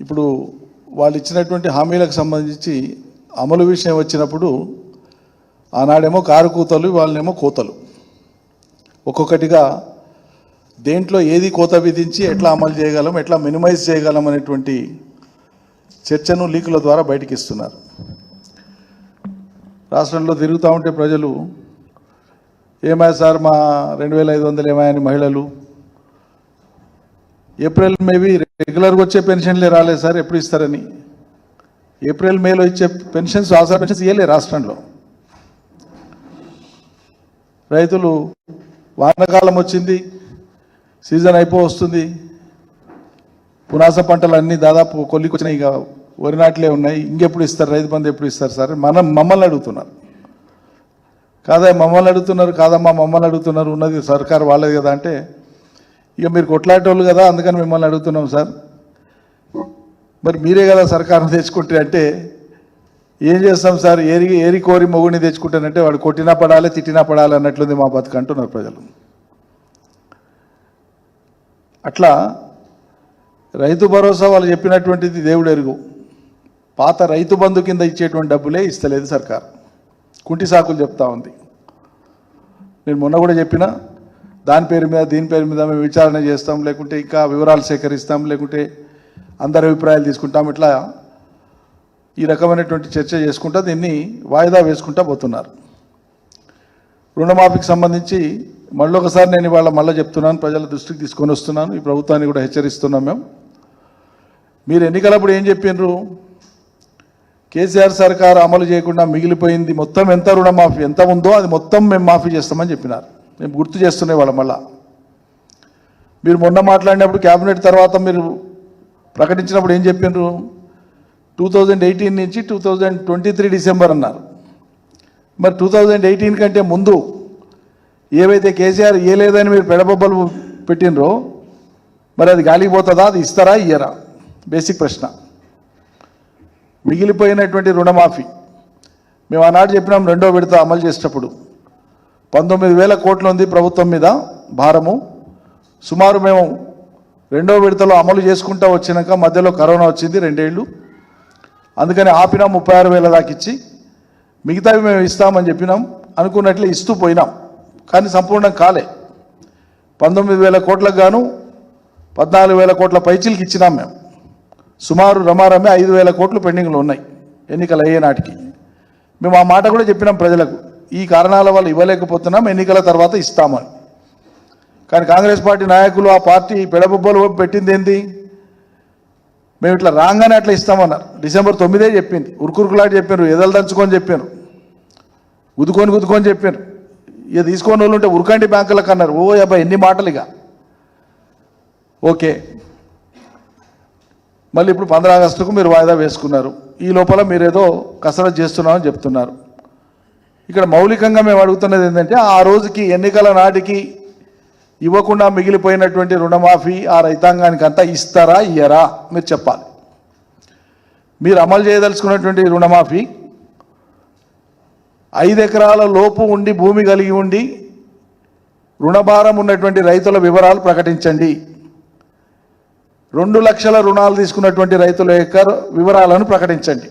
ఇప్పుడు వాళ్ళు ఇచ్చినటువంటి హామీలకు సంబంధించి అమలు విషయం వచ్చినప్పుడు ఆనాడేమో కారు కూతలు వాళ్ళనేమో కోతలు. ఒక్కొక్కటిగా దేంట్లో ఏది కోత విధించి ఎట్లా అమలు చేయగలం ఎట్లా మినిమైజ్ చేయగలం అనేటువంటి చర్చను లీకుల ద్వారా బయటికి ఇస్తున్నారు రాష్ట్రంలో తిరుగుతూ ఉంటే ప్రజలు ఏమాయ సార్ మా రెండు వేల ఐదు వందలు ఏమాయని మహిళలు? ఏప్రిల్ మేబీ రెగ్యులర్గా వచ్చే పెన్షన్లే రాలేదు సార్ ఎప్పుడు ఇస్తారని. ఏప్రిల్ మేలో ఇచ్చే పెన్షన్స్ ఆసరా పెన్షన్స్ ఇవ్వలే రాష్ట్రంలో. రైతులు వానకాలం వచ్చింది సీజన్ అయిపో వస్తుంది పునాస పంటలు అన్నీ దాదాపు కొల్లికొచ్చినాయి ఇక వరి నాట్లే ఉన్నాయి. ఇంకెప్పుడు ఇస్తారు రైతు బంధు ఎప్పుడు ఇస్తారు సార్? మనం మమ్మల్ని అడుగుతున్నారు. కాదా మమ్మల్ని అడుగుతున్నారు కాదమ్మా మమ్మల్ని అడుగుతున్నారు ఉన్నది సర్కారు వాళ్ళది కదా అంటే ఇక మీరు కొట్లాడేటోళ్ళు కదా అందుకని మిమ్మల్ని అడుగుతున్నాం సార్. మరి మీరే కదా సర్కారం తెచ్చుకుంటే అంటే ఏం చేస్తాం సార్? ఏరి ఏరి కోరి మొగుడిని తెచ్చుకుంటానంటే వాడు కొట్టినా పడాలి తిట్టినా పడాలి అన్నట్లుంది మా బతుకు అంటున్నారు ప్రజలు. అట్లా రైతు భరోసా వాళ్ళు చెప్పినటువంటిది దేవుడు ఎరుగు. పాత రైతు బంధు కింద ఇచ్చేటువంటి డబ్బులే ఇస్తలేదు సర్కార్. కుంటి సాకులు చెప్తా ఉంది. నేను మొన్న కూడా చెప్పిన దాని పేరు మీద దీని పేరు మీద మేము విచారణ చేస్తాం లేకుంటే ఇంకా వివరాలు సేకరిస్తాం లేకుంటే అందరి అభిప్రాయాలు తీసుకుంటాం. ఇట్లా ఈ రకమైనటువంటి చర్చ చేసుకుంటా దీన్ని వాయిదా వేసుకుంటా పోతున్నారు. రుణమాఫీకి సంబంధించి మళ్ళీ ఒకసారి నేను ఇవాళ మళ్ళీ చెప్తున్నాను ప్రజల దృష్టికి తీసుకొని వస్తున్నాను. ఈ ప్రభుత్వాన్ని కూడా హెచ్చరిస్తున్నాం మేము. మీరు ఎన్నికలప్పుడు ఏం చెప్పిండ్రు కేసీఆర్ సర్కార్ అమలు చేయకుండా మిగిలిపోయింది మొత్తం ఎంత రుణమాఫీ ఎంత ఉందో అది మొత్తం మేము మాఫీ చేస్తామని చెప్పినారు. మేము గుర్తు చేస్తున్నాయి వాళ్ళ మళ్ళా. మీరు మొన్న మాట్లాడినప్పుడు క్యాబినెట్ తర్వాత మీరు ప్రకటించినప్పుడు ఏం చెప్పిండ్రు టూ థౌజండ్ ఎయిటీన్ నుంచి two thousand twenty three December అన్నారు. మరి టూ థౌజండ్ ఎయిటీన్ కంటే ముందు ఏవైతే కేసీఆర్ ఇవ్వలేదని మీరు పెడబొబ్బలు పెట్టినరో మరి అది గాలికి పోతుందా? అది ఇస్తారా? ఇయ్యరా? బేసిక్ ప్రశ్న. మిగిలిపోయినటువంటి రుణమాఫీ. మేము ఆనాడు చెప్పినాం రెండో విడత అమలు చేసేటప్పుడు. పంతొమ్మిది వేల కోట్లు ఉంది ప్రభుత్వం మీద భారము. సుమారు మేము రెండో విడతలో అమలు చేసుకుంటా వచ్చినాక మధ్యలో కరోనా వచ్చింది రెండేళ్ళు. అందుకని ఆపినాం ముప్పై ఆరు వేల దాకా ఇచ్చి మిగతావి మేము ఇస్తామని చెప్పినాం. అనుకున్నట్లే ఇస్తూ పోయినాం. కానీ సంపూర్ణం కాలే. పంతొమ్మిది వేల కోట్లకు గాను పద్నాలుగు వేల కోట్ల పైచీలకి ఇచ్చినాం మేము. సుమారు రమారమే ఐదు వేల కోట్లు పెండింగ్లో ఉన్నాయి. ఎన్నికలు అయ్యే నాటికి. మేము ఆ మాట కూడా చెప్పినాం ప్రజలకు. ఈ కారణాల వల్ల ఇవ్వలేకపోతున్నాం ఎన్నికల తర్వాత ఇస్తామని కానీ కాంగ్రెస్ పార్టీ నాయకులు ఆ పార్టీ పెడబొబ్బలు పెట్టింది ఏంది? మేము ఇట్లా రాగానే అట్లా ఇస్తామన్నారు. డిసెంబర్ తొమ్మిదే చెప్పింది. ఉరుకురుకులాట చెప్పారు ఎదలు దంచుకొని చెప్పారు గుద్దుకొని గుద్దుకొని చెప్పారు ఇక తీసుకొని వాళ్ళు ఉంటే ఉరకండి బ్యాంకులకు అన్నారు ఓ అబ్బాయి ఎన్ని మాటలు ఇక. ఓకే. మళ్ళీ ఇప్పుడు పంద్రా ఆగస్టుకు మీరు వాయిదా వేసుకున్నారు. ఈ లోపల మీరేదో కసరత్ చేస్తున్నామని చెప్తున్నారు. ఇక్కడ మౌలికంగా మేము అడుగుతున్నది ఏంటంటే ఆ రోజుకి ఎన్నికల నాటికి ఇవ్వకుండా మిగిలిపోయినటువంటి రుణమాఫీ ఆ రైతాంగానికి అంతా ఇస్తారా ఇయ్యరా? మీరు చెప్పాలి. మీరు అమలు చేయదలుచుకున్నటువంటి రుణమాఫీ ఐదు ఎకరాల లోపు ఉండి భూమి కలిగి ఉండి రుణభారం ఉన్నటువంటి రైతుల వివరాలు ప్రకటించండి. రెండు లక్షల రుణాలు తీసుకున్నటువంటి రైతుల యొక్క వివరాలను ప్రకటించండి.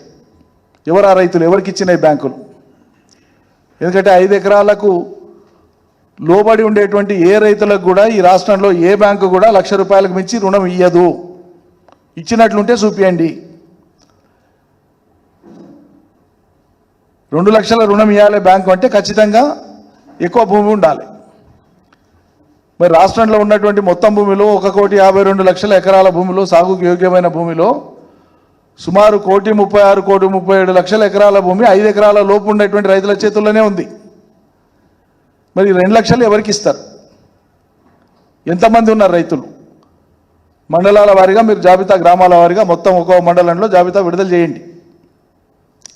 ఎవరు ఆ రైతులు? ఎవరికి ఇచ్చినాయి బ్యాంకులు? ఎందుకంటే ఐదు ఎకరాలకు లోబడి ఉండేటువంటి ఏ రైతులకు కూడా ఈ రాష్ట్రంలో ఏ బ్యాంకు కూడా లక్ష రూపాయలకు మించి రుణం ఇయ్యదు. ఇచ్చినట్లుంటే చూపియండి. రెండు లక్షల రుణం ఇవ్వాలి బ్యాంకు అంటే ఖచ్చితంగా ఎక్కువ భూమి ఉండాలి. మరి రాష్ట్రంలో ఉన్నటువంటి మొత్తం భూమిలో ఒక కోటి యాభై రెండు లక్షల ఎకరాల భూమిలో సాగుకు యోగ్యమైన భూమిలో సుమారు కోటి ముప్పై ఆరు కోటి ముప్పై ఏడు లక్షల ఎకరాల భూమి ఐదు ఎకరాల లోపు ఉండేటువంటి రైతుల చేతుల్లోనే ఉంది. మరి రెండు లక్షలు ఎవరికి ఇస్తారు? ఎంతమంది ఉన్నారు రైతులు? మండలాల వారీగా మీరు జాబితా గ్రామాల వారీగా మొత్తం ఒక్కో మండలంలో జాబితా విడుదల చేయండి.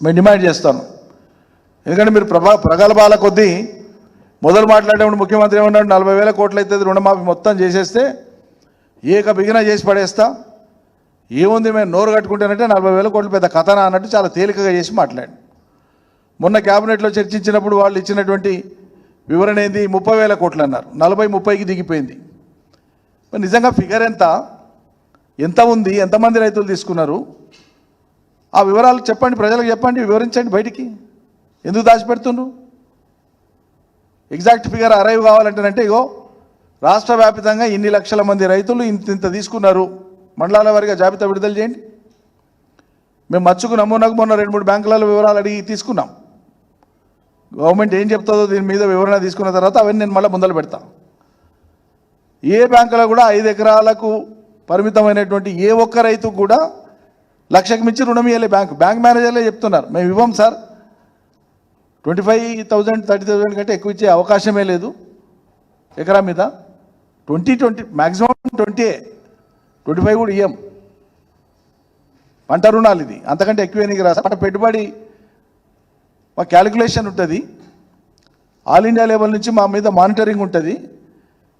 మేము డిమాండ్ చేస్తాను. ఎందుకంటే మీరు ప్రభా ప్రగల్భాల కొద్దీ మొదలు మాట్లాడేప్పుడు ముఖ్యమంత్రి ఏమన్నాడు నలభై వేల కోట్లు అవుతుంది రుణమాఫీ మొత్తం చేసేస్తే ఏక బిగిన చేసి పడేస్తా. ఏముంది మేము నోరు కట్టుకుంటానంటే నలభై వేల కోట్లు పెద్ద కథనా అన్నట్టు చాలా తేలికగా చేసి మాట్లాడు మొన్న క్యాబినెట్లో చర్చించినప్పుడు వాళ్ళు ఇచ్చినటువంటి వివరణ ఏంది? ముప్పై వేల కోట్లు అన్నారు. నలభై ముప్పైకి దిగిపోయింది. మరి నిజంగా ఫిగర్ ఎంత? ఎంత ఉంది? ఎంతమంది రైతులు తీసుకున్నారు? ఆ వివరాలు చెప్పండి ప్రజలకు చెప్పండి వివరించండి బయటికి. ఎందుకు దాచిపెడుతున్నారు ఎగ్జాక్ట్ ఫిగర్ అరైవ్ కావాలంటేనంటే ఇగో రాష్ట్ర వ్యాప్తంగా ఇన్ని లక్షల మంది రైతులు ఇంత ఇంత తీసుకున్నారు. మండలాల వారిగా జాబితా విడుదల చేయండి. మేము మచ్చుకు నమూనాకు మొన్న రెండు మూడు బ్యాంకులలో వివరాలు అడిగి తీసుకున్నాం. గవర్నమెంట్ ఏం చెప్తుందో దీని మీద వివరణ తీసుకున్న తర్వాత అవన్నీ నేను మళ్ళీ ముందలు పెడతాను ఏ బ్యాంకులో కూడా ఐదు ఎకరాలకు పరిమితమైనటువంటి ఏ ఒక్క రైతు కూడా లక్షకు మించి రుణం ఇవ్వలే బ్యాంకు. బ్యాంక్ మేనేజర్లే చెప్తున్నారు. మేము ఇవ్వం sir. Twenty five thousand thirty thousand కంటే ఎక్కువ ఇచ్చే అవకాశమే లేదు. ఎకరా మీద twenty twenty maximum twenty twenty five కూడా ఇయ్యం. పంట రుణాలు ఇది. అంతకంటే ఎక్కువ ఎన్నిక రాదు పంట పెట్టుబడి మా క్యాలిక్యులేషన్ ఉంటుంది. ఆల్ ఇండియా లెవెల్ నుంచి మా మీద మానిటరింగ్ ఉంటుంది.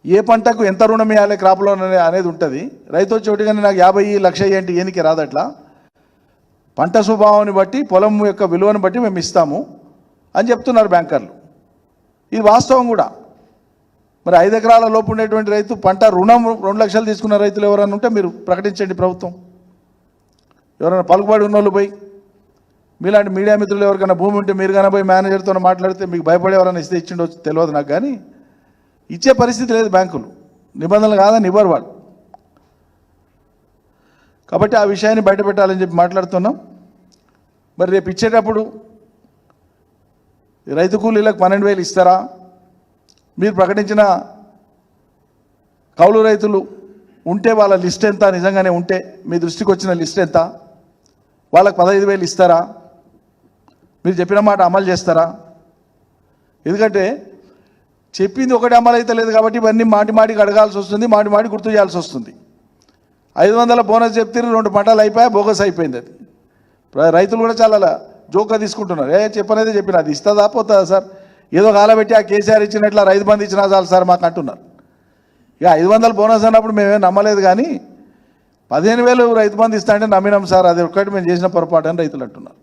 ఏ పంటకు ఎంత రుణం వేయాలి క్రాప్ లోన్ అనే అనేది ఉంటుంది. రైతు చోటుగానే నాకు యాభై లక్ష ఏంటి ఏనికి రాదట్లా పంట స్వభావాన్ని బట్టి పొలం యొక్క విలువను బట్టి మేము ఇస్తాము అని చెప్తున్నారు బ్యాంకర్లు. ఇది వాస్తవం కూడా. మరి ఐదు ఎకరాల లోపు ఉండేటువంటి రైతు పంట రుణం రెండు లక్షలు తీసుకున్న రైతులు ఎవరైనా ఉంటే మీరు ప్రకటించండి ప్రభుత్వం. ఎవరైనా పలుకుబడి ఉన్నోళ్ళు పోయి మీలాంటి మీడియా మిత్రులు ఎవరికైనా భూమి ఉంటే మీరు కానీ పోయి మేనేజర్తో మాట్లాడితే మీకు భయపడే ఎవరైనా ఇస్తే ఇచ్చిండో తెలియదు నాకు కానీ ఇచ్చే పరిస్థితి లేదు బ్యాంకులు. నిబంధనలు కాదని ఇవ్వరు వాళ్ళు. కాబట్టి ఆ విషయాన్ని బయట పెట్టాలని చెప్పి మాట్లాడుతున్నాం. మరి రేపు ఇచ్చేటప్పుడు రైతు కూలీలకు పన్నెండు వేలు ఇస్తారా? మీరు ప్రకటించిన కౌలు రైతులు ఉంటే వాళ్ళ లిస్ట్ ఎంత? నిజంగానే ఉంటే మీ దృష్టికి వచ్చిన లిస్ట్ ఎంత? వాళ్ళకి పదహైదు వేలు ఇస్తారా? మీరు చెప్పిన మాట అమలు చేస్తారా? ఎందుకంటే చెప్పింది ఒకటి అమలు అయితే లేదు కాబట్టి ఇవన్నీ మాటి మాటికి అడగాల్సి వస్తుంది మాటి మాటి గుర్తు చేయాల్సి వస్తుంది. ఐదు వందల బోనస్ చెప్తే రెండు పంటలు అయిపోయా బోగస్ అయిపోయింది అది. రైతులు కూడా చాలా జోక్గా తీసుకుంటున్నారు. ఏ చెప్పనేదే చెప్పిన అది ఇస్తుందా పోతుందా సార్? ఏదో కాలబెట్టి ఆ కేసీఆర్ ఇచ్చినట్లు రైతు బంధు ఇచ్చినా చాలు సార్ మాకు అంటున్నారు. ఇక ఐదు వందలు బోనస్ అన్నప్పుడు మేమేం నమ్మలేదు కానీ పదిహేను వేలు రైతు బంధు ఇస్తా అంటే నమ్మినాం సార్ అది ఒక్కటి మేము చేసిన పొరపాటు అని రైతులు అంటున్నారు.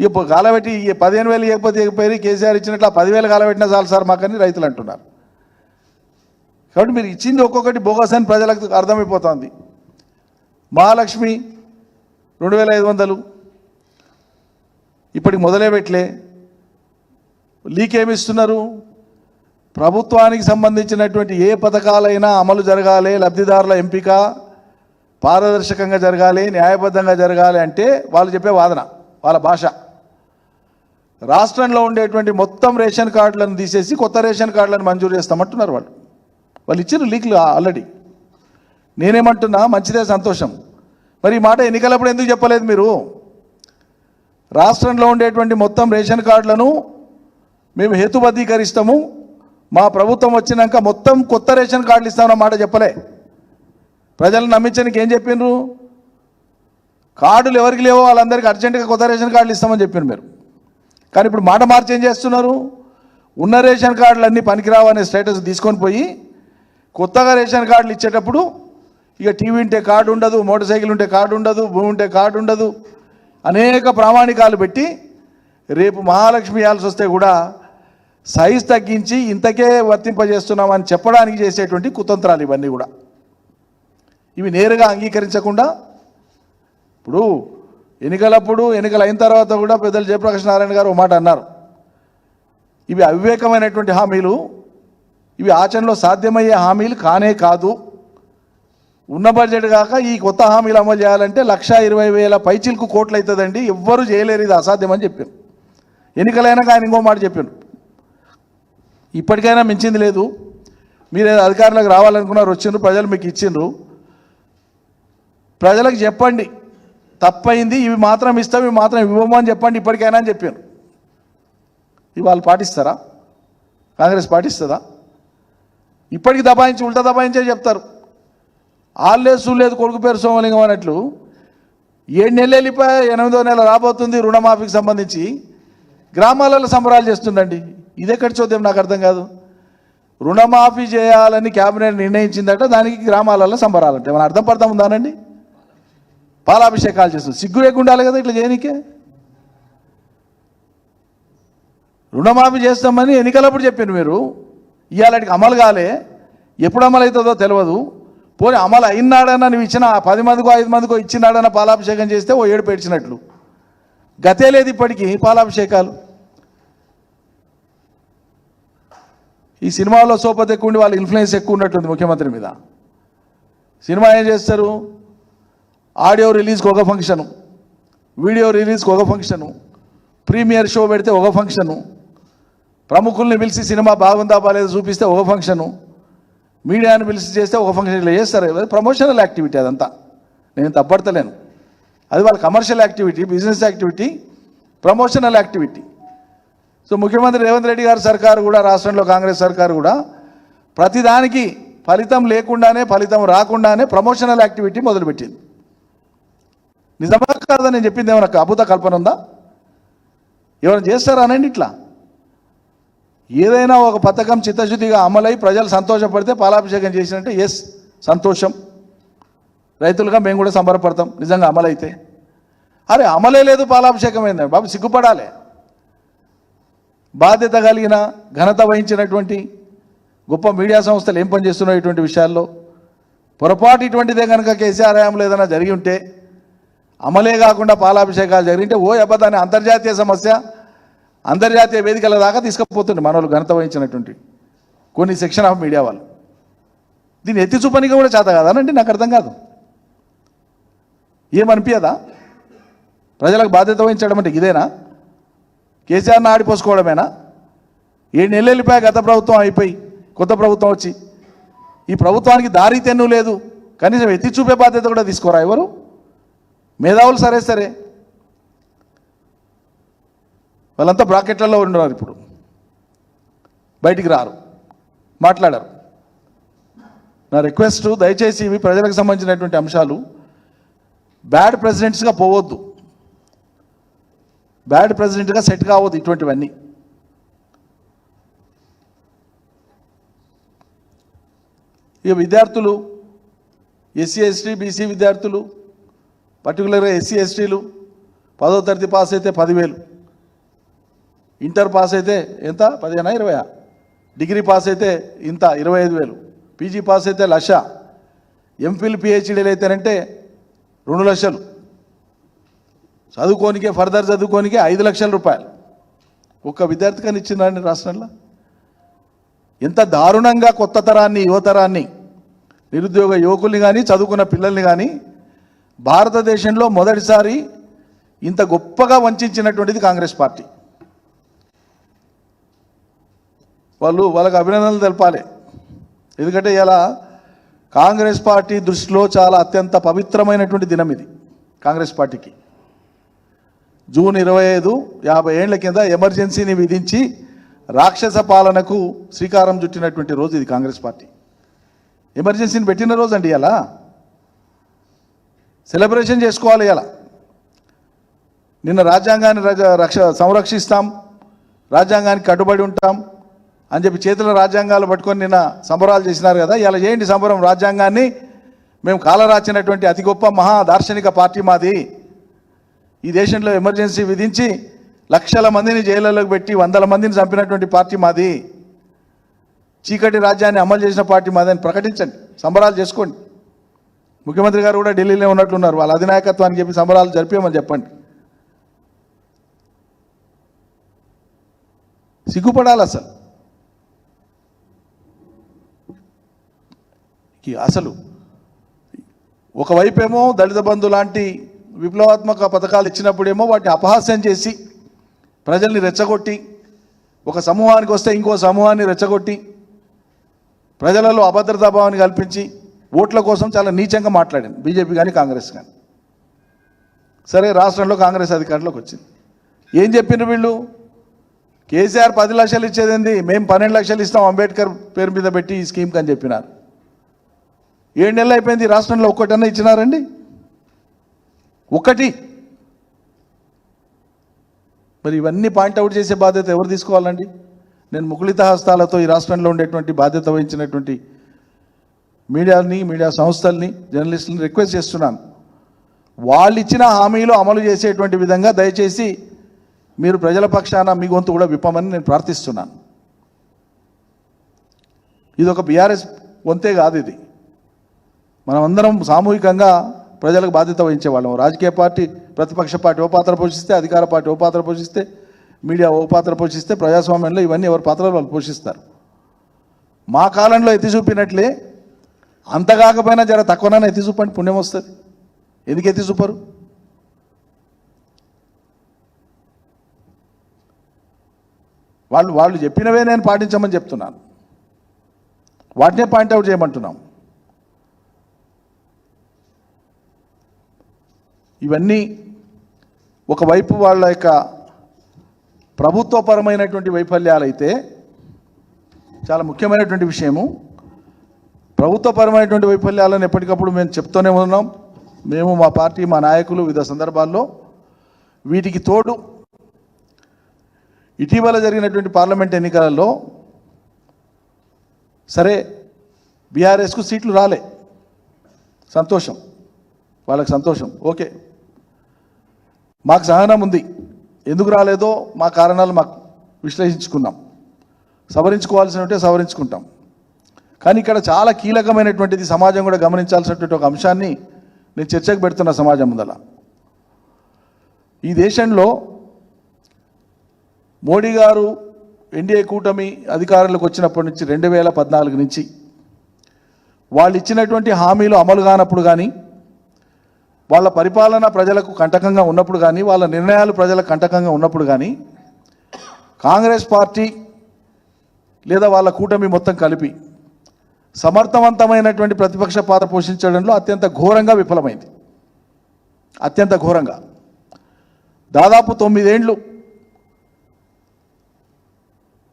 ఇప్పుడు కాలబెట్టి ఈ పదిహేను వేలు ఇవ్వకపోతే ఇవ్వకపోయి కేసీఆర్ ఇచ్చినట్లు ఆ పదివేలు కాలబెట్టినా చాలు సార్ మాకని రైతులు అంటున్నారు. కాబట్టి మీరు ఇచ్చింది ఒక్కొక్కటి బోగస్ అని ప్రజలకు అర్థమైపోతుంది. మహాలక్ష్మి రెండు వేల ఐదు వందలు ఇప్పటికి మొదలే పెట్టలే లీక్ ఏమిస్తున్నారు ప్రభుత్వానికి సంబంధించినటువంటి ఏ పథకాలైనా అమలు జరగాలి లబ్ధిదారుల ఎంపిక పారదర్శకంగా జరగాలి న్యాయబద్ధంగా జరగాలి అంటే వాళ్ళు చెప్పే వాదన వాళ్ళ భాష. రాష్ట్రంలో ఉండేటువంటి మొత్తం రేషన్ కార్డులను తీసేసి కొత్త రేషన్ కార్డులను మంజూరు చేస్తామంటున్నారు వాళ్ళు. వాళ్ళు ఇచ్చిన లీక్లు ఆల్రెడీ. నేనేమంటున్నా మంచిదే సంతోషం. మరి ఈ మాట ఎన్నికలప్పుడు ఎందుకు చెప్పలేదు మీరు? రాష్ట్రంలో ఉండేటువంటి మొత్తం రేషన్ కార్డులను మేము హేతుబద్ధీకరిస్తాము. మా ప్రభుత్వం వచ్చినాక మొత్తం కొత్త రేషన్ కార్డులు ఇస్తామన్న మాట చెప్పలే. ప్రజలను నమ్మించడానికి ఏం చెప్పిండ్రు? కార్డులు ఎవరికి లేవో వాళ్ళందరికీ అర్జెంటుగా కొత్త రేషన్ కార్డులు ఇస్తామని చెప్పిండ్రు మీరు. కానీ ఇప్పుడు మాట మార్చి ఏం చేస్తున్నారు? ఉన్న రేషన్ కార్డులు అన్నీ పనికిరావనే స్టేటస్ తీసుకొని పోయి కొత్తగా రేషన్ కార్డులు ఇచ్చేటప్పుడు ఇక టీవీ ఉంటే కార్డు ఉండదు మోటార్ సైకిల్ ఉంటే కార్డు ఉండదు భూమి ఉంటే కార్డు ఉండదు అనేక ప్రామాణికాలు పెట్టి రేపు మహాలక్ష్మి ఇవ్వాల్సి వస్తే కూడా సైజ్ తగ్గించి ఇంతకే వర్తింపజేస్తున్నామని చెప్పడానికి చేసేటువంటి కుతంత్రాలు ఇవన్నీ కూడా. ఇవి నేరుగా అంగీకరించకుండా ఇప్పుడు ఎన్నికలప్పుడు ఎన్నికలు అయిన తర్వాత కూడా పెద్దలు జయప్రకాష్ నారాయణ గారు ఒక మాట అన్నారు. ఇవి అవివేకమైనటువంటి హామీలు ఇవి ఆచరణలో సాధ్యమయ్యే హామీలు కానే కాదు. ఉన్న బడ్జెట్ కాక ఈ కొత్త హామీలు అమలు చేయాలంటే లక్ష ఇరవై వేల పైచిలకు కోట్లు అవుతుందండి ఎవ్వరూ చేయలేరు ఇది అసాధ్యమని చెప్పాను ఎన్నికలైనా ఆయన ఇంకో మాట చెప్పాను ఇప్పటికైనా మించింది లేదు. మీరు ఏదో అధికారులకు రావాలనుకున్నారు వచ్చిండ్రు ప్రజలు మీకు ఇచ్చిండ్రు. ప్రజలకు చెప్పండి తప్పైంది ఇవి మాత్రం ఇస్తాం ఇవి మాత్రం ఇవ్వము అని చెప్పండి ఇప్పటికైనా అని చెప్పాను ఇవాళ వాళ్ళు పాటిస్తారా? కాంగ్రెస్ పాటిస్తుందా? ఇప్పటికి దబాయించి ఉల్టా దబాయించే చెప్తారు. ఆళ్ళేసు లేదు కొడుకు పేరు సోమలింగం అన్నట్లు. ఏడు నెలలు వెళ్ళిపోయా ఎనిమిదో నెల రాబోతుంది రుణమాఫీకి సంబంధించి. గ్రామాలలో సంబరాలు చేస్తుండండి ఇదెక్కడి చూద్దాం నాకు అర్థం కాదు. రుణమాఫీ చేయాలని కేబినెట్ నిర్ణయించిందట దానికి గ్రామాలలో సంబరాలంటే. మన అర్థం పడతాం ఉందానండి పాలాభిషేకాలు చేస్తుంది. సిగ్గు లేకుండా ఉండాలి కదా ఇట్లా చేయనికే? రుణమాఫీ చేస్తామని ఎన్నికలప్పుడు చెప్పారు మీరు. ఇవాళకి అమలు కాలే. ఎప్పుడు అమలు అవుతుందో తెలియదు పోనీ అమలు అయినాడన్నా నువ్వు ఇచ్చిన పది మందికో ఐదు మందికో ఇచ్చినాడన్న పాలాభిషేకం చేస్తే ఓ ఏడు పేర్చినట్లు గతే లేదు ఇప్పటికీ పాలాభిషేకాలు. ఈ సినిమాలో సోపతి ఎక్కువ ఉండి వాళ్ళ ఇన్ఫ్లుయెన్స్ ఎక్కువ ఉన్నట్టుంది ముఖ్యమంత్రి మీద. సినిమా ఏం చేస్తారు? ఆడియో రిలీజ్కి ఒక ఫంక్షను వీడియో రిలీజ్కి ఒక ఫంక్షను ప్రీమియర్ షో పెడితే ఒక ఫంక్షను ప్రముఖుల్ని పిలిచి సినిమా బాగుందా బాలేదు చూపిస్తే ఒక ఫంక్షను మీడియాని పిలిచి చేస్తే ఒక ఫంక్షన్ ఇట్లా చేస్తారు. ప్రమోషనల్ యాక్టివిటీ అదంతా. నేను తప్పడతలేను. అది వాళ్ళ commercial activity business activity promotional activity so ముఖ్యమంత్రి రేవంత్ రెడ్డి గారి సర్కారు కూడా రాష్ట్రంలో కాంగ్రెస్ సర్కారు కూడా ప్రతిదానికి ఫలితం లేకుండానే ఫలితం రాకుండానే ప్రమోషనల్ యాక్టివిటీ మొదలుపెట్టింది. నిజమా కాదా నేను చెప్పింది ఏమైనా అభూత కల్పన ఉందా? ఎవరైనా చేస్తారా అనండి ఇట్లా? ఏదైనా ఒక పథకం చిత్తశుద్ధిగా అమలై ప్రజలు సంతోషపడితే పాలాభిషేకం చేసినట్టే ఎస్ సంతోషం. రైతులుగా మేము కూడా సంబరపడతాం నిజంగా అమలైతే. అరే అమలే లేదు పాలాభిషేకం అయింది బాబు సిగ్గుపడాలి. బాధ్యత కలిగిన ఘనత వహించినటువంటి గొప్ప మీడియా సంస్థలు ఏం పనిచేస్తున్నాయి ఇటువంటి విషయాల్లో? పొరపాటు ఇటువంటిదే కనుక కేసీఆర్ హయాంలో ఏదైనా జరిగి ఉంటే అమలే కాకుండా పాలాభిషేకాలు జరిగింటే ఓ అబద్ధాన్ని అంతర్జాతీయ సమస్య అంతర్జాతీయ వేదికల దాకా తీసుకుపోతుంది మన వాళ్ళు ఘనత వహించినటువంటి కొన్ని సెక్షన్ ఆఫ్ మీడియా వాళ్ళు. దీన్ని ఎత్తి చూపనికి కూడా చేత కాదనండి నాకు అర్థం కాదు. ఏమనిపించదా ప్రజలకు బాధ్యత వహించడం అంటే ఇదేనా? కేసీఆర్ని ఆడిపోసుకోవడమేనా? ఏడు నెలలు వెళ్ళిపోయా గత ప్రభుత్వం అయిపోయి కొత్త ప్రభుత్వం వచ్చి. ఈ ప్రభుత్వానికి దారి తెన్ను లేదు. కనీసం ఎత్తి చూపే బాధ్యత కూడా తీసుకోరా ఎవరు? మేధావులు సరే సరే. వాళ్ళంతా బ్రాకెట్లలో ఉండరు ఇప్పుడు. బయటికి రారు. మాట్లాడారు. నా రిక్వెస్ట్ దయచేసి ఇవి ప్రజలకు సంబంధించినటువంటి అంశాలు. బ్యాడ్ ప్రెసిడెంట్స్గా పోవద్దు. బ్యాడ్ ప్రెసిడెంట్గా సెట్ కావద్దు ఇటువంటివన్నీ. ఇక విద్యార్థులు ఎస్సీ ఎస్టీ బీసీ విద్యార్థులు పర్టికులర్గా ఎస్సీ ఎస్టీలు పదో తరగతి పాస్ అయితే పదివేలు. ఇంటర్ పాస్ అయితే ఎంత? పదిహేనా ఇరవయా? డిగ్రీ పాస్ అయితే ఇంత? ఇరవై ఐదు వేలు. పీజీ పాస్ అయితే లక్ష. ఎంఫిల్ పిహెచ్డీలు అయితేనంటే రెండు లక్షలు. చదువుకోనికే ఫర్దర్ చదువుకోనికే ఐదు లక్షల రూపాయలు. ఒక్క విద్యార్థి కానీ ఇచ్చిందండి రాష్ట్రంలో? ఎంత దారుణంగా కొత్త తరాన్ని యువతరాన్ని నిరుద్యోగ యువకుల్ని కానీ చదువుకున్న పిల్లల్ని కానీ భారతదేశంలో మొదటిసారి ఇంత గొప్పగా వంచినటువంటిది కాంగ్రెస్ పార్టీ. వాళ్ళు వాళ్ళకి అభినందనలు తెలపాలి. ఎందుకంటే ఇలా కాంగ్రెస్ పార్టీ దృష్టిలో చాలా అత్యంత పవిత్రమైనటువంటి దినం ఇది కాంగ్రెస్ పార్టీకి. జూన్ ఇరవై ఐదు యాభై ఏళ్ళ కింద ఎమర్జెన్సీని విధించి రాక్షస పాలనకు శ్రీకారం చుట్టినటువంటి రోజు ఇది కాంగ్రెస్ పార్టీ. ఎమర్జెన్సీని పెట్టిన రోజు అండి ఇలా సెలబ్రేషన్ చేసుకోవాలి ఇలా నిన్న రాజ్యాంగాన్ని రజ- రక్ష సంరక్షిస్తాం రాజ్యాంగానికి కట్టుబడి ఉంటాం అని చెప్పి చేతుల రాజ్యాంగాలు పట్టుకొని నిన్న సంబరాలు చేసినారు కదా ఇలా చేయండి సంబరం? రాజ్యాంగాన్ని మేము కాలరాచినటువంటి అతి గొప్ప మహా దార్శనిక పార్టీ మాది. ఈ దేశంలో ఎమర్జెన్సీ విధించి లక్షల మందిని జైళ్ళలోకి పెట్టి వందల మందిని చంపినటువంటి పార్టీ మాది. చీకటి రాజ్యాన్ని అమలు చేసిన పార్టీ మాదని ప్రకటించండి. సంబరాలు చేసుకోండి. ముఖ్యమంత్రి గారు కూడా ఢిల్లీలో ఉన్నట్లున్నారు. వాళ్ళ అధినాయకత్వానికి చెప్పి సంబరాలు జరిపేమని చెప్పండి. సిగ్గుపడాలి అసలు. అసలు. ఒకవైపేమో దళిత బంధు లాంటి విప్లవాత్మక పథకాలు ఇచ్చినప్పుడేమో వాటిని అపహాస్యం చేసి ప్రజల్ని రెచ్చగొట్టి ఒక సమూహానికి వస్తే ఇంకో సమూహాన్ని రెచ్చగొట్టి ప్రజలలో అభద్రతాభావాన్ని కల్పించి ఓట్ల కోసం చాలా నీచంగా మాట్లాడింది. బీజేపీ కానీ కాంగ్రెస్ కానీ సరే రాష్ట్రంలో కాంగ్రెస్ అధికారంలోకి వచ్చింది. ఏం చెప్పిండ్రు వీళ్ళు? కేసీఆర్ పది లక్షలు ఇచ్చేదేంది మేము పన్నెండు లక్షలు ఇస్తాం అంబేద్కర్ పేరు మీద పెట్టి ఈ స్కీమ్కి అని చెప్పినారు. ఏడు నెలలు అయిపోయింది రాష్ట్రంలో ఒక్కటన్నా ఇచ్చినారండి? ఒకటి. మరి ఇవన్నీ పాయింట్అవుట్ చేసే బాధ్యత ఎవరు తీసుకోవాలండి? నేను ముకుళిత హస్తాలతో ఈ రాష్ట్రంలో ఉండేటువంటి బాధ్యత వహించినటువంటి మీడియాని మీడియా సంస్థల్ని జర్నలిస్టులను రిక్వెస్ట్ చేస్తున్నాను. వాళ్ళు ఇచ్చిన హామీలు అమలు చేసేటువంటి విధంగా దయచేసి మీరు ప్రజల పక్షాన మీ గొంతు కూడా విప్పమని నేను ప్రార్థిస్తున్నాను. ఇది ఒక బీఆర్ఎస్ వంతే కాదు ఇది. మనం అందరం సామూహికంగా ప్రజలకు బాధ్యత వహించేవాళ్ళం. రాజకీయ పార్టీ ప్రతిపక్ష పార్టీ ఓ పాత్ర పోషిస్తే అధికార పార్టీ ఓ పాత్ర పోషిస్తే మీడియా ఓ పాత్ర పోషిస్తే ప్రజాస్వామ్యంలో ఇవన్నీ ఎవరి పాత్రలు వాళ్ళు పోషిస్తారు. మా కాలంలో ఎత్తి చూపినట్లే అంత కాకపోయినా జర తక్కువనైనా ఎత్తి చూపండి పుణ్యం వస్తుంది. ఎందుకు ఎత్తి చూపరు? వాళ్ళు వాళ్ళు చెప్పినవే నేను పాటించమని చెప్తున్నాను. వాటినే పాయింట్అవుట్ చేయమంటున్నాం ఇవన్నీ ఒకవైపు వాళ్ళ యొక్క ప్రభుత్వపరమైనటువంటి వైఫల్యాలు అయితే చాలా ముఖ్యమైనటువంటి విషయము. ప్రభుత్వపరమైనటువంటి వైఫల్యాలను ఎప్పటికప్పుడు మేము చెప్తూనే ఉన్నాం. మేము మా పార్టీ మా నాయకులు వివిధ సందర్భాల్లో వీటికి తోడు ఇటీవల జరిగినటువంటి పార్లమెంట్ ఎన్నికలలో సరే బీఆర్ఎస్కు సీట్లు రాలే. సంతోషం. వాళ్ళకి సంతోషం. ఓకే. మాకు సహనం ఉంది. ఎందుకు రాలేదో మా కారణాలు మాకు విశ్లేషించుకున్నాం. సవరించుకోవాల్సినట్టే సవరించుకుంటాం. కానీ ఇక్కడ చాలా కీలకమైనటువంటిది సమాజం కూడా గమనించాల్సినటువంటి ఒక అంశాన్ని నేను చర్చకు పెడుతున్న సమాజం ముందల. ఈ దేశంలో మోడీ గారు ఎన్డీఏ కూటమి అధికారంలోకి వచ్చినప్పటి నుంచి రెండు వేల పద్నాలుగు నుంచి వాళ్ళు ఇచ్చినటువంటి హామీలు అమలు కానప్పుడు కానీ వాళ్ళ పరిపాలన ప్రజలకు కంటకంగా ఉన్నప్పుడు కానీ వాళ్ళ నిర్ణయాలు ప్రజలకు కంటకంగా ఉన్నప్పుడు కానీ కాంగ్రెస్ పార్టీ లేదా వాళ్ళ కూటమి మొత్తం కలిపి సమర్థవంతమైనటువంటి ప్రతిపక్ష పాత్ర పోషించడంలో అత్యంత ఘోరంగా విఫలమైంది. అత్యంత ఘోరంగా. దాదాపు తొమ్మిదేండ్లు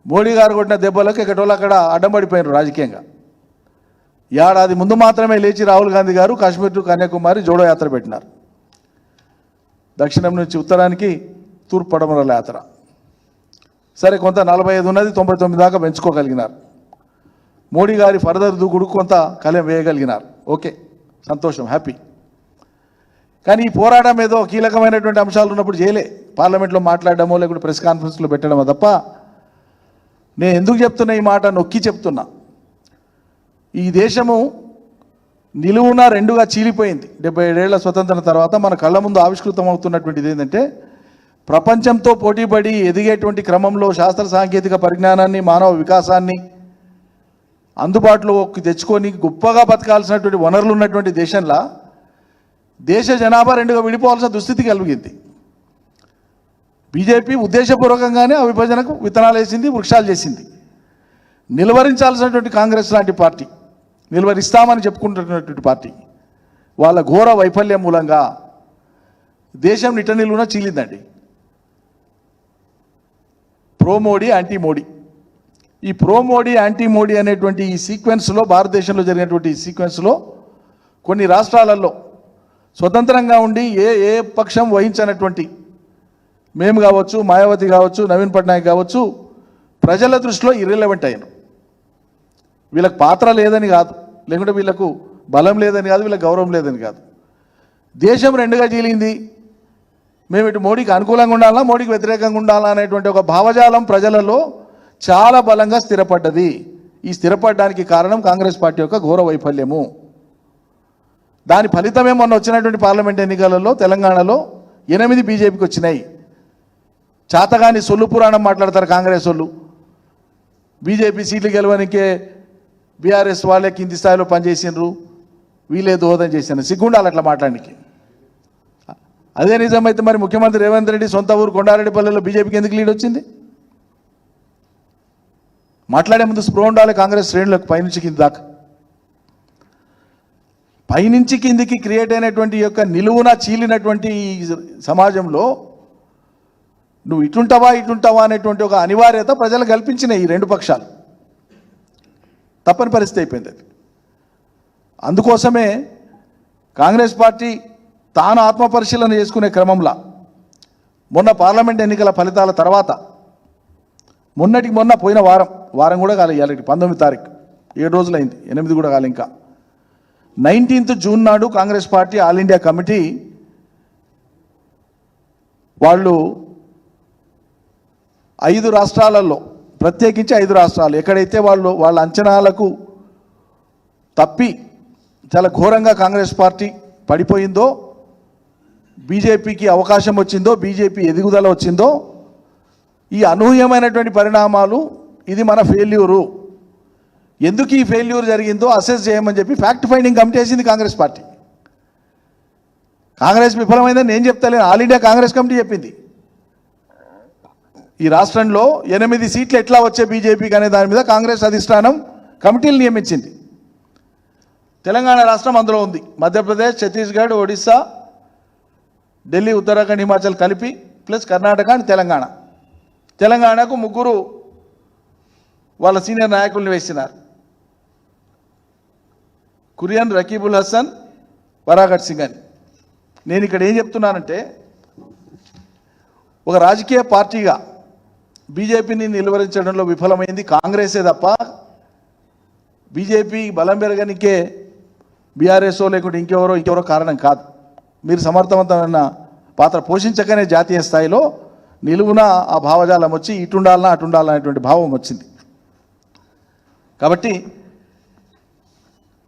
మోడీ గారు కొట్టిన దెబ్బలకు ఎక్కడోళ్ళు అక్కడ అడ్డం పడిపోయినారు రాజకీయంగా. ఏడాది ముందు మాత్రమే లేచి రాహుల్ గాంధీ గారు కాశ్మీర్ టు కన్యాకుమారి జోడో యాత్ర పెట్టినారు. దక్షిణం నుంచి ఉత్తరానికి తూర్పు పడమరల యాత్ర. సరే కొంత నలభై ఐదు ఉన్నది తొంభై తొమ్మిది దాకా పెంచుకోగలిగినారు. మోడీ గారి ఫర్దర్ దూకుడు కొంత కలెం వేయగలిగినారు. ఓకే సంతోషం హ్యాపీ. కానీ ఈ పోరాటం ఏదో కీలకమైనటువంటి అంశాలు ఉన్నప్పుడు చేయలే. పార్లమెంట్లో మాట్లాడడమో లేకుంటే ప్రెస్ కాన్ఫరెన్స్లో పెట్టడమో తప్ప నేను ఎందుకు చెప్తున్నా ఈ మాట నొక్కి చెప్తున్నా. ఈ దేశము నిలువున రెండుగా చీలిపోయింది. డెబ్బై ఏడేళ్ళ స్వతంత్రం తర్వాత మన కళ్ళ ముందు ఆవిష్కృతం అవుతున్నటువంటిది ఏంటంటే ప్రపంచంతో పోటీపడి ఎదిగేటువంటి క్రమంలో శాస్త్ర సాంకేతిక పరిజ్ఞానాన్ని మానవ వికాసాన్ని అందుబాటులోకి తెచ్చుకొని గొప్పగా బతకాల్సినటువంటి వనరులు ఉన్నటువంటి దేశంలో దేశ జనాభా రెండుగా విడిపోవాల్సిన దుస్థితి కలిగింది. బీజేపీ ఉద్దేశపూర్వకంగానే ఆ విభజనకు విత్తనాలు వేసింది వృక్షాలు చేసింది. నిలువరించాల్సినటువంటి కాంగ్రెస్ లాంటి పార్టీ నిలువరిస్తామని చెప్పుకుంటున్నటువంటి పార్టీ. వాళ్ళ ఘోర వైఫల్యం మూలంగా దేశం నిట్ట నిలువున చీలిందండి. Pro Modi anti Modi. ఈ ప్రో మోడీ యాంటీ మోడీ అనేటువంటి ఈ సీక్వెన్స్లో భారతదేశంలో జరిగినటువంటి ఈ సీక్వెన్స్లో కొన్ని రాష్ట్రాలలో స్వతంత్రంగా ఉండి ఏ ఏ పక్షం వహించనటువంటి మేము కావచ్చు మాయావతి కావచ్చు నవీన్ పట్నాయక్ కావచ్చు ప్రజల దృష్టిలో ఇర్రెలవెంట్ అయ్యాను వీళ్ళకి పాత్ర లేదని కాదు. లేకుంటే వీళ్ళకు బలం లేదని కాదు వీళ్ళకి గౌరవం లేదని కాదు. దేశం రెండుగా చీలింది మేము ఇటు మోడీకి అనుకూలంగా ఉండాలా మోడీకి వ్యతిరేకంగా ఉండాలా అనేటువంటి ఒక భావజాలం ప్రజలలో చాలా బలంగా స్థిరపడ్డది. ఈ స్థిరపడడానికి కారణం కాంగ్రెస్ పార్టీ యొక్క ఘోర వైఫల్యము. దాని ఫలితమే? మొన్న వచ్చినటువంటి పార్లమెంట్ ఎన్నికలలో తెలంగాణలో ఎనిమిది బీజేపీకి వచ్చినాయి. చాతగాని సొల్లు పురాణం మాట్లాడతారు కాంగ్రెస్ వాళ్ళు. బీజేపీ సీట్లు గెలవనికే బీఆర్ఎస్ వాళ్ళే కింది స్థాయిలో పనిచేసిండ్రు. వీళ్ళే దోహదం చేసినారు సిగ్గుండాలి అట్లా మాట్లాడానికి అదే నిజమైతే మరి ముఖ్యమంత్రి రేవంత్ రెడ్డి సొంత ఊరు కొండారెడ్డిపల్లెలో బీజేపీకి ఎందుకు లీడ్ వచ్చింది? మాట్లాడే ముందు స్ప్రో ఉండాలి కాంగ్రెస్ శ్రేణులకు పైనుంచి కింది దాకా. పైనుంచి కిందికి క్రియేట్ అయినటువంటి యొక్క నిలువున చీలినటువంటి ఈ సమాజంలో నువ్వు ఇటుంటావా ఇటుంటావా అనేటువంటి ఒక అనివార్యత ప్రజలు కల్పించిన ఈ రెండు పక్షాలు. తప్పని పరిస్థితి అయిపోయింది అది. అందుకోసమే కాంగ్రెస్ పార్టీ తాను ఆత్మపరిశీలన చేసుకునే క్రమంలో మొన్న పార్లమెంట్ ఎన్నికల ఫలితాల తర్వాత మొన్నటికి మొన్న పోయిన వారం వారం కూడా కాలేదు ఇవాళకి పంతొమ్మిది తారీఖు ఏడు రోజులైంది ఎనిమిది కూడా కాలే ఇంకా. నైన్టీన్త్ జూన్ నాడు Congress party all India committee వాళ్ళు ఐదు రాష్ట్రాలలో ప్రత్యేకించి ఐదు రాష్ట్రాలు. ఎక్కడైతే వాళ్ళు వాళ్ళ అంచనాలకు తప్పి చాలా ఘోరంగా కాంగ్రెస్ పార్టీ పడిపోయిందో బీజేపీకి అవకాశం వచ్చిందో బీజేపీ ఎదుగుదల వచ్చిందో ఈ అనూహ్యమైనటువంటి పరిణామాలు ఇది మన ఫెయిల్యూరు ఎందుకు ఈ ఫెయిల్యూర్ జరిగిందో అసెస్ చేయమని చెప్పి ఫ్యాక్ట్ ఫైండింగ్ కమిటీ వేసింది కాంగ్రెస్ పార్టీ. కాంగ్రెస్ విఫలమైందని నేను చెప్తలేను. ఆల్ ఇండియా కాంగ్రెస్ కమిటీ చెప్పింది. ఈ రాష్ట్రంలో ఎనిమిది సీట్లు ఎట్లా వచ్చే బీజేపీకి అనే దాని మీద కాంగ్రెస్ అధిష్టానం కమిటీలు నియమించింది. తెలంగాణ రాష్ట్రం అందులో ఉంది. మధ్యప్రదేశ్ ఛత్తీస్గఢ్ ఒడిస్సా ఢిల్లీ ఉత్తరాఖండ్ హిమాచల్ కలిపి ప్లస్ కర్ణాటక అండ్ తెలంగాణ. తెలంగాణకు ముగ్గురు వాళ్ళ సీనియర్ నాయకుల్ని వేసినారు. కురియన్ రకీబుల్ హసన్ వరాగట్ సింగ్ అని. నేను ఇక్కడ ఏం చెప్తున్నానంటే ఒక రాజకీయ పార్టీగా బీజేపీని నిలువరించడంలో విఫలమైంది కాంగ్రెసే తప్ప బీజేపీ బలం పెరగనికే బీఆర్ఎస్ఓ లేకుంటే ఇంకెవరో ఇంకెవరో కారణం కాదు. మీరు సమర్థవంతమైన పాత్ర పోషించకనే జాతీయ స్థాయిలో నిలువున ఆ భావజాలం వచ్చి ఇటుండాలనా అటుండాలనా అనేటువంటి భావం వచ్చింది. కాబట్టి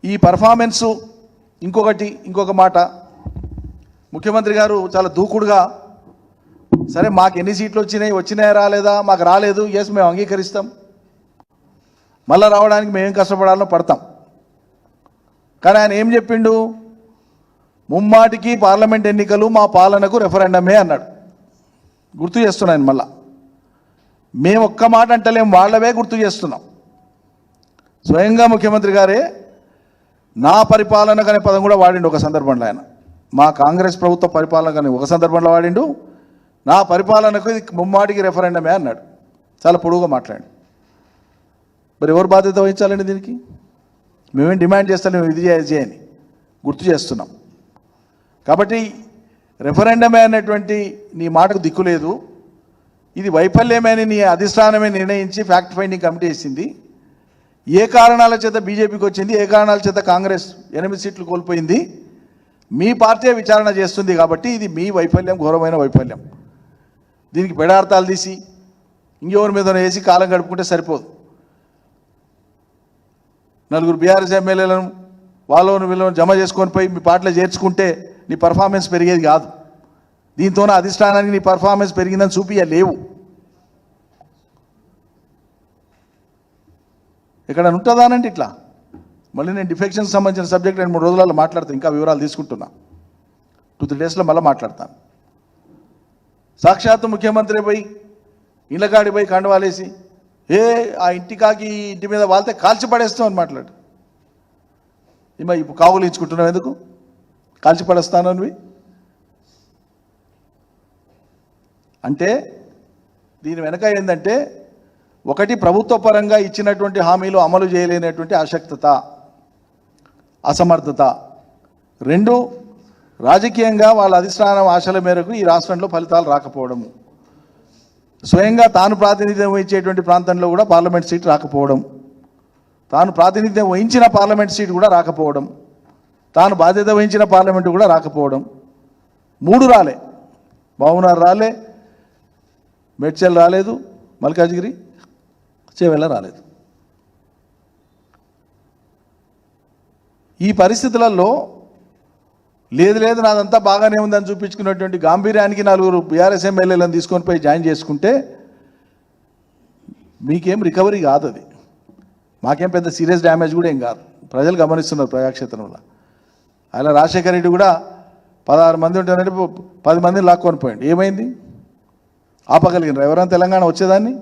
ఈ పర్ఫార్మెన్సు ఇంకొకటి ఇంకొక మాట. ముఖ్యమంత్రి గారు చాలా దూకుడుగా సరే మాకు ఎన్ని సీట్లు వచ్చినాయి వచ్చినాయా రాలేదా? మాకు రాలేదు. ఎస్ మేము అంగీకరిస్తాం. మళ్ళా రావడానికి మేమేం కష్టపడాలో పడతాం. కానీ ఆయన ఏం చెప్పిండు? ముమ్మాటికి పార్లమెంట్ ఎన్నికలు మా పాలనకు రెఫరెండమే అన్నాడు. గుర్తు చేస్తున్నాను మళ్ళా. మేము ఒక్క మాట అంటలేం వాళ్ళవే గుర్తు చేస్తున్నాం. స్వయంగా ముఖ్యమంత్రి గారే నా పరిపాలన అనే పదం కూడా వాడిండు ఒక సందర్భంలో ఆయన. మా కాంగ్రెస్ ప్రభుత్వ పరిపాలన కానీ ఒక సందర్భంలో వాడిండు. నా పరిపాలనకు ఇది ముమ్మాడికి రెఫరెండమే అన్నాడు. చాలా పొడవుగా మాట్లాడి. మరి ఎవరు బాధ్యత వహించాలండి దీనికి? మేమేం డిమాండ్ చేస్తాం ఇది చేయని. గుర్తు చేస్తున్నాం. కాబట్టి రెఫరెండమే అనేటువంటి నీ మాటకు దిక్కు లేదు. ఇది వైఫల్యమే అని నీ అధిష్టానమే నిర్ణయించి ఫ్యాక్ట్ ఫైండింగ్ కమిటీ వేసింది ఏ కారణాల చేత బీజేపీకి వచ్చింది ఏ కారణాల చేత కాంగ్రెస్ ఎనిమిది సీట్లు కోల్పోయింది మీ పార్టీ విచారణ చేస్తుంది కాబట్టి ఇది మీ వైఫల్యం ఘోరమైన వైఫల్యం. దీనికి పెడార్థాలు తీసి ఇంకెవరి మీద వేసి కాలం గడుపుకుంటే సరిపోదు. నలుగురు బీఆర్ఎస్ ఎమ్మెల్యేలను వాళ్ళను వీళ్ళను జమ చేసుకొని పోయి మీ పార్టీలో చేర్చుకుంటే నీ పర్ఫార్మెన్స్ పెరిగేది కాదు. దీంతో అధిష్టానానికి నీ పర్ఫార్మెన్స్ పెరిగిందని చూపియలేవు ఇక్కడ ఉంటుందానండి ఇట్లా? మళ్ళీ నేను డిఫెక్షన్ సంబంధించిన సబ్జెక్ట్ రెండు మూడు రోజులలో మాట్లాడతాను ఇంకా వివరాలు తీసుకుంటున్నా. టూ త్రీ డేస్లో మళ్ళీ మాట్లాడతాను. సాక్షాత్ ముఖ్యమంత్రి పోయి ఇళ్ళకాడి పోయి కండవాలేసి ఏ ఆ ఇంటికాకి ఇంటి మీద వాళ్తే కాల్చి పడేస్తాం అని మాట్లాడు. ఇమ్మ ఇప్పుడు కావులు ఇచ్చుకుంటున్నావు ఎందుకు? కాల్చి పడేస్తాను అనివి. అంటే దీని వెనక ఏంటంటే ఒకటి ప్రభుత్వ పరంగా ఇచ్చినటువంటి హామీలు అమలు చేయలేనటువంటి అశక్తత అసమర్థత. రెండు రాజకీయంగా వాళ్ళ అధిష్టానం ఆశల మేరకు ఈ రాష్ట్రంలో ఫలితాలు రాకపోవడము స్వయంగా తాను ప్రాతినిధ్యం వహించేటువంటి ప్రాంతంలో కూడా పార్లమెంట్ సీట్ రాకపోవడం. తాను ప్రాతినిధ్యం వహించిన పార్లమెంట్ సీట్ కూడా రాకపోవడం. తాను బాధ్యత వహించిన పార్లమెంటు కూడా రాకపోవడం. మూడు రాలే. బావునార్ రాలే మెడ్చల్ రాలేదు మల్కాజ్గిరి చేవెళ్ళ రాలేదు. ఈ పరిస్థితులలో లేదు లేదు నాదంతా బాగానే ఉందని చూపించుకున్నటువంటి గాంభీర్యానికి నలుగురు బీఆర్ఎస్ ఎమ్మెల్యేలను తీసుకొని పోయి జాయిన్ చేసుకుంటే మీకేం రికవరీ కాదు అది. మాకేం పెద్ద సీరియస్ డ్యామేజ్ కూడా ఏం కాదు. ప్రజలు గమనిస్తున్నారు ప్రజాక్షేత్రంలో. అలా రాజశేఖర రెడ్డి కూడా పదహారు మంది ఉంటారంటే పది మందిని లాక్కొని పోయింది ఏమైంది? ఆపగలిగినారు ఎవరైనా తెలంగాణ వచ్చేదాన్ని?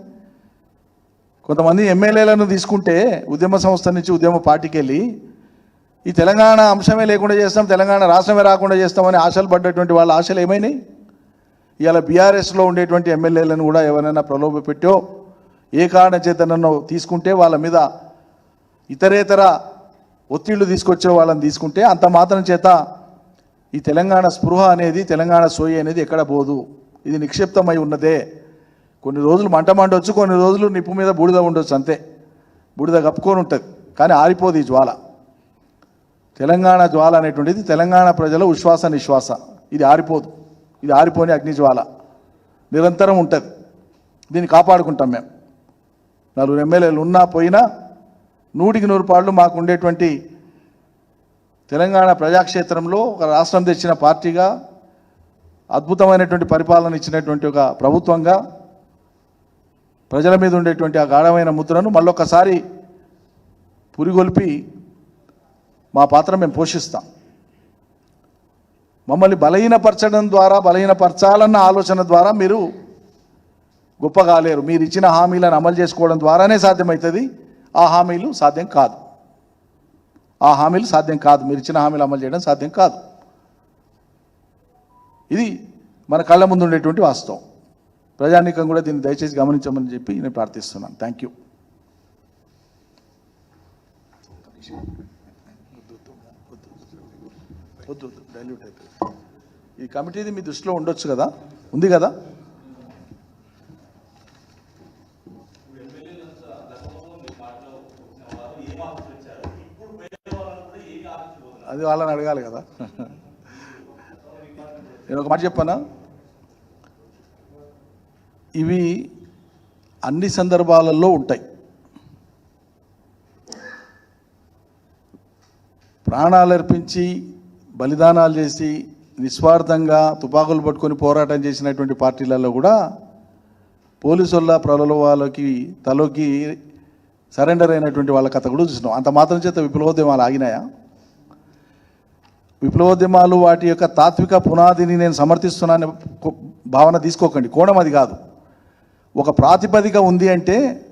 కొంతమంది ఎమ్మెల్యేలను తీసుకుంటే ఉద్యమ సంస్థ నుంచి ఉద్యమ పార్టీకి వెళ్ళి ఈ తెలంగాణ అంశమే లేకుండా చేస్తాం తెలంగాణ రాష్ట్రమే రాకుండా చేస్తామని ఆశలు పడ్డటువంటి వాళ్ళ ఆశలు ఏమైనాయి? ఇవాళ బీఆర్ఎస్లో ఉండేటువంటి ఎమ్మెల్యేలను కూడా ఎవరైనా ప్రలోభ పెట్టో ఏ కారణం నన్ను తీసుకుంటే వాళ్ళ మీద ఇతరేతర ఒత్తిళ్ళు తీసుకొచ్చే వాళ్ళని తీసుకుంటే అంత మాత్రం చేత ఈ తెలంగాణ స్పృహ అనేది తెలంగాణ సోయి అనేది ఎక్కడ పోదు. ఇది నిక్షిప్తమై ఉన్నదే. కొన్ని రోజులు మంట మండొచ్చు కొన్ని రోజులు నిప్పు మీద బూడిద ఉండొచ్చు అంతే. బూడిద కప్పుకొని ఉంటుంది. కానీ ఆరిపోదు ఈ జ్వాల. తెలంగాణ జ్వాల అనేటువంటిది తెలంగాణ ప్రజల ఉశ్వాస నిశ్వాస. ఇది ఆరిపోదు. ఇది ఆరిపోని అగ్ని జ్వాల. నిరంతరం ఉంటుంది. దీన్ని కాపాడుకుంటాం మేము. నలుగురు ఎమ్మెల్యేలు ఉన్నా పోయినా నూటికి నూరు పాళ్ళు మాకు ఉండేటువంటి తెలంగాణ ప్రజాక్షేత్రంలో ఒక రాష్ట్రం తెచ్చిన పార్టీగా అద్భుతమైనటువంటి పరిపాలన ఇచ్చినటువంటి ఒక ప్రభుత్వంగా ప్రజల మీద ఉండేటువంటి ఆ గాఢమైన ముద్రను మళ్ళొకసారి పురిగొల్పి మా పాత్ర మేము పోషిస్తాం. మమ్మల్ని బలహీనపరచడం ద్వారా బలహీనపరచాలన్న ఆలోచన ద్వారా మీరు గొప్ప కాలేరు మీరు ఇచ్చిన హామీలను అమలు చేసుకోవడం ద్వారానే సాధ్యమవుతుంది ఆ హామీలు సాధ్యం కాదు. ఆ హామీలు సాధ్యం కాదు. మీరు ఇచ్చిన హామీలు అమలు చేయడం సాధ్యం కాదు. ఇది మన కళ్ళ ముందు ఉండేటువంటి వాస్తవం. ప్రజానీకం కూడా దీన్ని దయచేసి గమనించమని చెప్పి నేను ప్రార్థిస్తున్నాను. థ్యాంక్ యూ వద్దు వద్దు డైల్యూట్ అయిపోయింది. ఈ కమిటీది మీ దృష్టిలో ఉండొచ్చు కదా? ఉంది కదా? అది వాళ్ళని అడగాలి కదా. నేను ఒక మాట చెప్పానా? ఇవి అన్ని సందర్భాలలో ఉంటాయి. ప్రాణాలు అర్పించి బలిదానాలు చేసి నిస్వార్థంగా తుపాకులు పట్టుకొని పోరాటం చేసినటువంటి పార్టీలలో కూడా పోలీసు వల్ల ప్రలోభాలకి తలోకి సరెండర్ అయినటువంటి వాళ్ళ కథ కూడా చూసినాం. అంత మాత్రం చేత విప్లవోద్యమాలు ఆగినాయా? విప్లవోద్యమాలు వాటి యొక్క తాత్విక పునాదిని నేను సమర్థిస్తున్నాను భావన తీసుకోకండి. కోణం అది కాదు. ఒక ప్రాతిపదిక ఉంది అంటే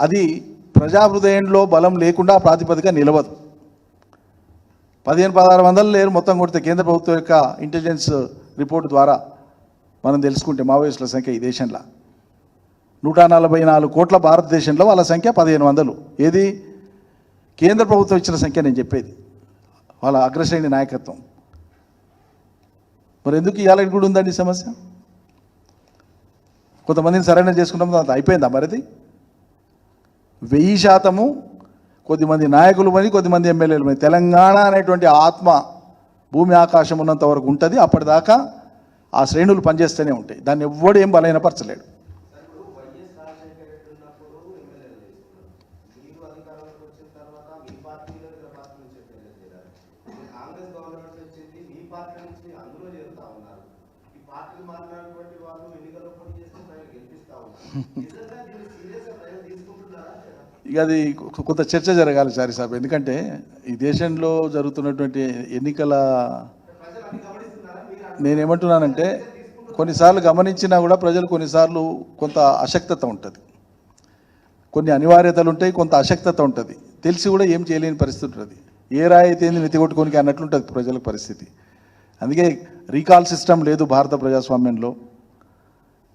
అది ప్రజా హృదయంలో బలం లేకుండా ప్రాతిపదిక నిలవదు. పదిహేను పదహారు వందలు లేరు మొత్తం కొడితే కేంద్ర ప్రభుత్వం యొక్క ఇంటెలిజెన్స్ రిపోర్ట్ ద్వారా మనం తెలుసుకుంటే మావోయిస్టుల సంఖ్య ఈ దేశంలో. నూట నలభై నాలుగు కోట్ల భారతదేశంలో వాళ్ళ సంఖ్య పదిహేను వందలు. ఏది? కేంద్ర ప్రభుత్వం ఇచ్చిన సంఖ్య నేను చెప్పేది. వాళ్ళ అగ్రశ్రేణి నాయకత్వం. మరి ఎందుకు ఇవ్వాలని కూడా ఉందండి సమస్య? కొంతమందిని సరైన చేసుకుంటాం అది అయిపోయిందా మరిది? వెయ్యి శాతము కొద్దిమంది నాయకులు మరి కొద్దిమంది ఎమ్మెల్యేలు మరి. తెలంగాణ అనేటువంటి ఆత్మ భూమి ఆకాశం ఉన్నంత వరకు ఉంటుంది. అప్పటిదాకా ఆ శ్రేణులు పనిచేస్తూనే ఉంటాయి. దాన్ని ఎవ్వడు ఏం బలహీనపరచలేడు. పార్టీలో వాళ్ళు ఎన్నికల్లో పోటీ చేస్తే ప్రజలు గెలిపిస్తా ఉన్నారు. ప్రజలు తీసుకుంటున్నారా? ఇక అది కొంత చర్చ జరగాలి సారి సాబ్. ఎందుకంటే ఈ దేశంలో జరుగుతున్నటువంటి ఎన్నికల నేనేమంటున్నానంటే కొన్నిసార్లు గమనించినా కూడా ప్రజలు కొన్నిసార్లు కొంత అశక్తత ఉంటుంది. కొన్ని అనివార్యతలు ఉంటాయి కొంత అశక్తత ఉంటుంది. తెలిసి కూడా ఏం చేయలేని పరిస్థితి ఉంటుంది. ఏ రాయి అయితే ఏంది నెత్తి కొట్టుకోనికి అన్నట్లుంటుంది ప్రజల పరిస్థితి. అందుకే రీకాల్ సిస్టమ్ లేదు భారత ప్రజాస్వామ్యంలో.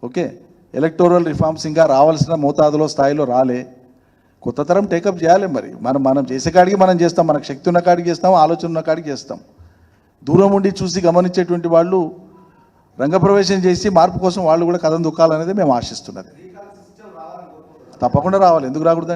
ఓకే? ఎలక్టోరల్ రిఫార్మ్స్ ఇంకా రావాల్సిన మోతాదులో స్థాయిలో రాలే. కొత్త తరం టేకప్ చేయాలి మరి. మనం మనం చేసే కాడికి మనం చేస్తాం. మనకు శక్తి ఉన్న కాడికి చేస్తాం. ఆలోచన ఉన్న కాడికి చేస్తాం. దూరం ఉండి చూసి గమనించేటువంటి వాళ్ళు రంగప్రవేశం చేసి మార్పు కోసం వాళ్ళు కూడా కథం దుక్కాలనేది మేము ఆశిస్తున్నది. తప్పకుండా రావాలి. ఎందుకు రాకూడదు